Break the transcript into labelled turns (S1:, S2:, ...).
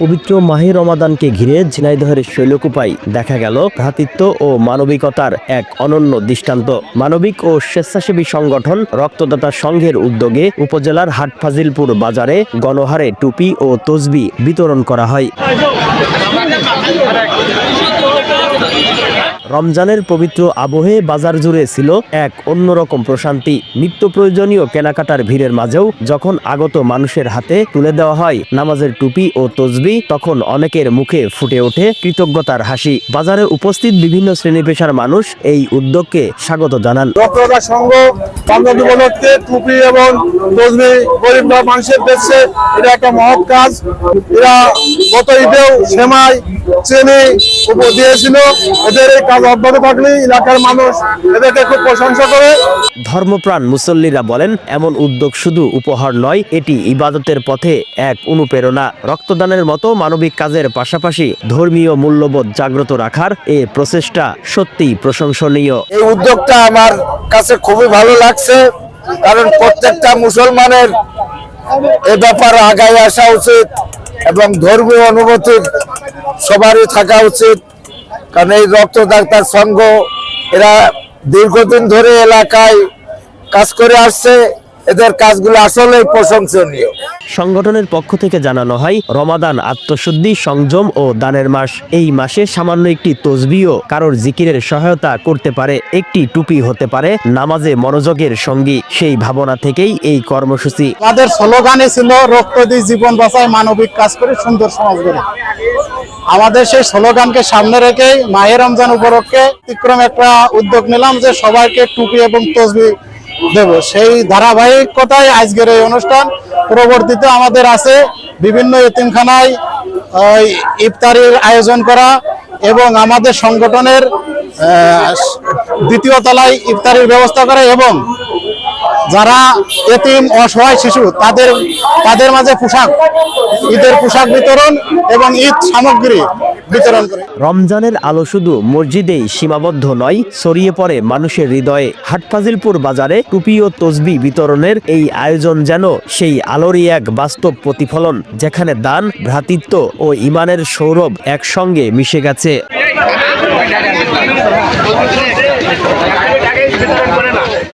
S1: পবিত্র মাহির রমাদানকে ঘিরে ঝিনাইদহের শৈলকুপাই দেখা গেল ভ্রাতৃত্ব ও মানবিকতার এক অনন্য দৃষ্টান্ত। মানবিক ও স্বেচ্ছাসেবী সংগঠন রক্তদাতা সংঘের উদ্যোগে উপজেলার হাটফাজিলপুর বাজারে গণহারে টুপি ও তসবি বিতরণ করা হয়। রমজানের পবিত্র আবহে বাজার জুড়ে ছিল এক অন্যরকম প্রশান্তি। নিত্য প্রয়োজনীয় কেনাকাটার ভিড়ের মাঝেও যখন আগত মানুষের হাতে তুলে দেওয়া হয় নামাজের টুপি ও তসবি, তখন অনেকের মুখে ফুটে ওঠে কৃতজ্ঞতার হাসি। বাজারে উপস্থিত বিভিন্ন শ্রেণি পেশার মানুষ এই উদ্যোগকে স্বাগত জানান।
S2: টুপি এবং তসবি গরিব মানুষের দেশে এটা একটা মহৎ কাজ। এরা গত ঈদেও সেমাই, চেনি দিয়েছিল। এদের এই কাজ অব্যাহত থাকলে এলাকার মানুষ এদেরকে খুব প্রশংসা করে।
S1: ধর্মপ্রাণ মুসল্লিরা বলেন এমন উদ্যোগ শুধু উপহার নয় এটি ইবাদতের পথে এক অনুপ্রেরণা। রক্তদানের মতো মানবিক কাজের পাশাপাশি ধর্মীয় মূল্যবোধ জাগ্রত রাখার এ প্রচেষ্টা সত্যিই প্রশংসনীয়।
S2: এই উদ্যোগটা আমার কাছে খুবই ভালো লাগছে কারণ প্রত্যেকটা মুসলমানের এ ব্যাপারে আগায় আসা উচিত এবং ধর্মীয় অনুভূতি সবারই থাকা উচিত। কারণ এই রক্তদাতার সংঘ এরা দীর্ঘদিন ধরে এলাকায় কাজ করে আসছে। এদের কাজগুলো আসলে প্রশংসনীয়।
S1: সংগঠনের পক্ষ থেকে জানানো হয় রমাদান আত্মশুদ্ধি সংযম ও দানের মাস। এই মাসে সামান্য একটি তসবিও কারোর জিকিরের সহায়তা করতে পারে একটি টুপি হতে পারে নামাজে মনোযোগের সঙ্গী। সেই ভাবনা থেকেই এই কর্মসূচি।
S3: তাদের স্লোগানে ছিল রক্ত দিয়ে জীবন বাঁচায় মানবিক কাজ করে সুন্দর সমাজ গড়ে। আমাদের সেই স্লোগানকে সামনে রেখে মাহে রমজান উপলক্ষে অতিক্রম একটা উদ্যোগ নিলাম যে সবাইকে টুপি এবং তসবি দেব। সেই ধারাবাহিকতায় আজকের এই অনুষ্ঠান পরবর্তীতে আমাদের আছে বিভিন্ন এতিমখানায় ইফতারির আয়োজন করা এবং আমাদের সংগঠনের দ্বিতীয় তলায় ইফতারির ব্যবস্থা করা এবং যারা এতিম অসহায় শিশু, তাদের তাদের মাঝে পোশাক, ঈদের পোশাক বিতরণ এবং ঈদ সামগ্রী
S1: রমজানের আলো শুধু মসজিদেই সীমাবদ্ধ নয়, ছড়িয়ে পড়ে মানুষের হৃদয়ে। হাটফাজিলপুর বাজারে টুপি ও তসবি বিতরণের এই আয়োজন যেন সেই আলোরই এক বাস্তব প্রতিফলন, যেখানে দান, ভ্রাতৃত্ব ও ইমানের সৌরভ একসঙ্গে মিশে গেছে।